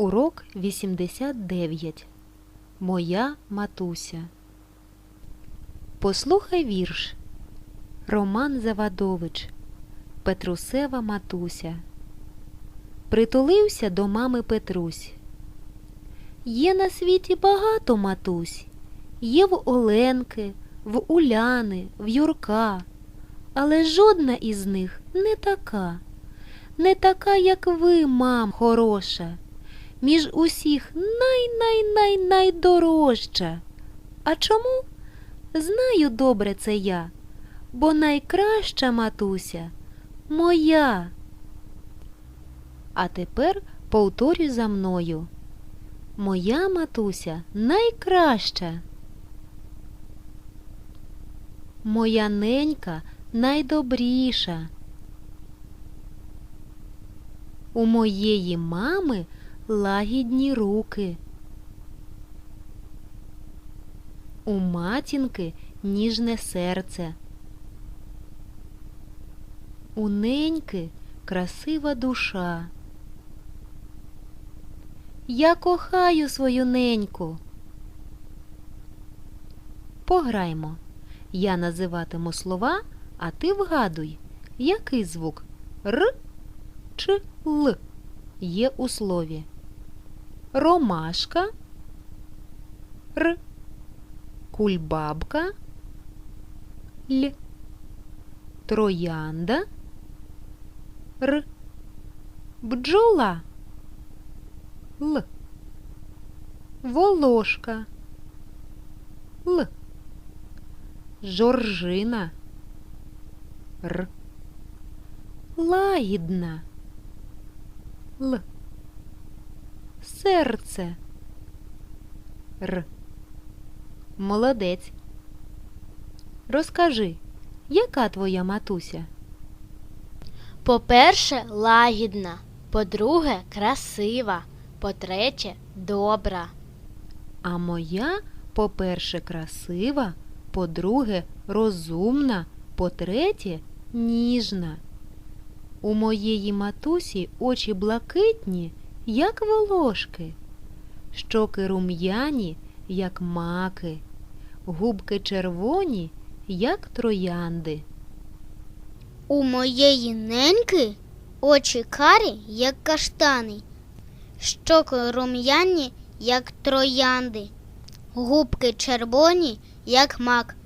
Урок 89. Моя матуся. Послухай вірш. Роман Завадович. Петрусева матуся. Притулився до мами Петрусь. Є на світі багато матусь. Є в Оленки, в Уляни, в Юрка. Але жодна із них не така. Не така, як ви, мам, хороша між усіх най-най-най-найдорожча. А чому? Знаю добре це я, бо найкраща матуся моя. А тепер повторюй за мною. Моя матуся найкраща. Моя ненька найдобріша. У моєї мами лагідні руки. У матінки ніжне серце. У неньки красива душа. Я кохаю свою неньку. Пограймо. Я називатиму слова, а ти вгадуй, який звук Р чи Л є у слові. Ромашка Р. Кульбабка Л. Троянда Р. Бджола Л. Волошка Л. Жоржина Р. Лагідна Л. Серце. Р. Молодець. Розкажи, яка твоя матуся? По-перше, лагідна, по-друге, красива, по-третє, добра. А моя, по-перше, красива, по-друге, розумна, по-третє, ніжна. У моєї матусі очі блакитні, як волошки, щоки рум'яні, як маки, губки червоні, як троянди. У моєї неньки очі карі, як каштани, щоки рум'яні, як троянди, губки червоні, як мак,